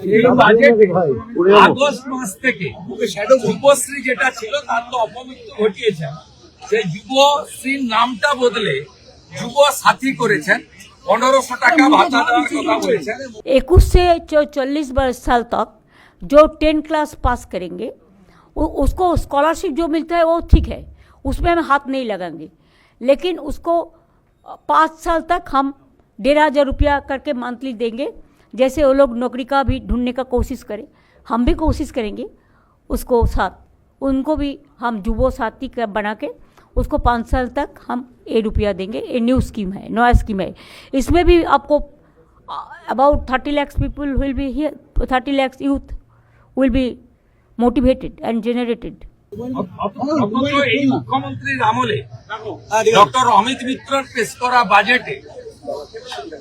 এই বাজেটে আগস্ট মাস থেকে যুবশ্রী যেটা ছিল তার তো অপমৃত্যু ঘটিয়েছেন সেই যুবশ্রীর নামটা বদলে যুব সাথী করেছেন পনেরোশো টাকা ভাতা দেওয়ার কথা বলেছেন इक्कीस से चालीस वर्ष साल तक जो टेन क्लास पास करेंगे वो उसको स्कॉलरशिप जो मिलता है वो ठीक है उसमें हम हाथ नहीं लगाएंगे लेकिन उसको पाँच साल तक हम डेढ़ हज़ार रुपया करके मंथली देंगे जैसे वो लोग नौकरी का भी ढूंढने का कोशिश करें हम भी कोशिश करेंगे उसको साथ उनको भी हम जुबो साथी का बना के उसको पाँच साल तक हम ए रुपया देंगे ये न्यू स्कीम है नया स्कीम है इसमें भी आपको about 30 lakhs people will be here 30 lakhs youth will be motivated and generated অথচ এই মুখ্যমন্ত্রীর আমলে ডক্টর অমিত মিত্রর পেশ করা বাজেটে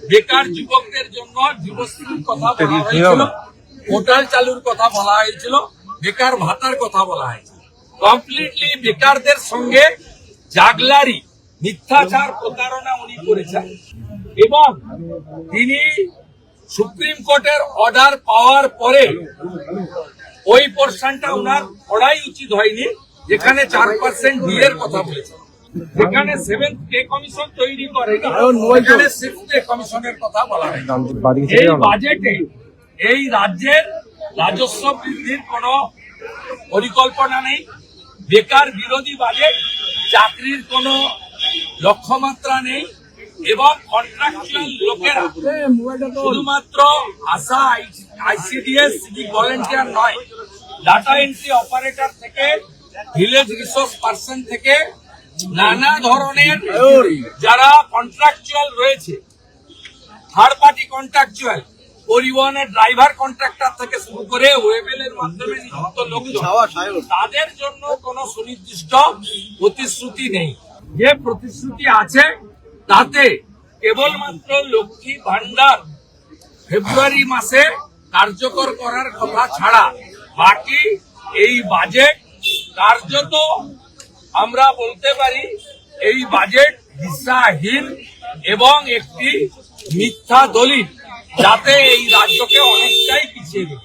বেকার যুবকদের জন্য যুবশ্রীর কথা বলা হয়েছিল। পোর্টাল চালুর কথা বলা হয়েছিল। বেকার ভাতার কথা বলা হয়েছিল। কমপ্লিটলি বেকারদের সঙ্গে জাগলারি মিথ্যাচার প্রতারণা উনি করেছেন। এবং তিনি সুপ্রিম কোর্টের অর্ডার পাওয়ার পরে ওই পোর্শনটা ওনার পড়াই উচিত হয়নি যেখানে চার পার্সেন্ট বিয়ের কথা বলেছে যেখানে সেভেন্থ পে কমিশন তৈরি করে সেখানে সিক্স পে কমিশনের কথা বলা হয়। এই বাজেটে এই রাজ্যের রাজস্ব বৃদ্ধির কোন পরিকল্পনা নেই। বেকার বিরোধী বাজেট চাকরির কোন লক্ষ্যমাত্রা নেই এবং কন্ট্রাকচুয়াল লোকেরা শুধুমাত্র আশা আইসিডিএস ভলেন্টিয়ার নয় ডাটা এন্ট্রি অপারেটর থেকে ভিলেজ রিসোর্স পার্সন থেকে নানা ধরনের যারা কন্ট্রাকচুয়াল রয়েছে থার্ড পার্টি কন্ট্রাকচুয়াল পরিবহনের ড্রাইভার কন্ট্রাক্টর থেকে শুরু করে ওয়েবেল এর মাধ্যমে নিযুক্ত তাদের জন্য কোনো সুনির্দিষ্ট প্রতিশ্রুতি নেই। যে প্রতিশ্রুতি আছে তাতে কেবলমাত্র লক্ষ্মী ভান্ডার ফেব্রুয়ারি মাসে কার্যকর করার কথা ছাড়া বাকি এই বাজেট কার্যত আমরা বলতে পারি এই বাজেট দিশাহীন এবং একটি মিথ্যা দলিল, যাতে এই রাজ্যকে অনেকটাই পিছিয়ে দেবে।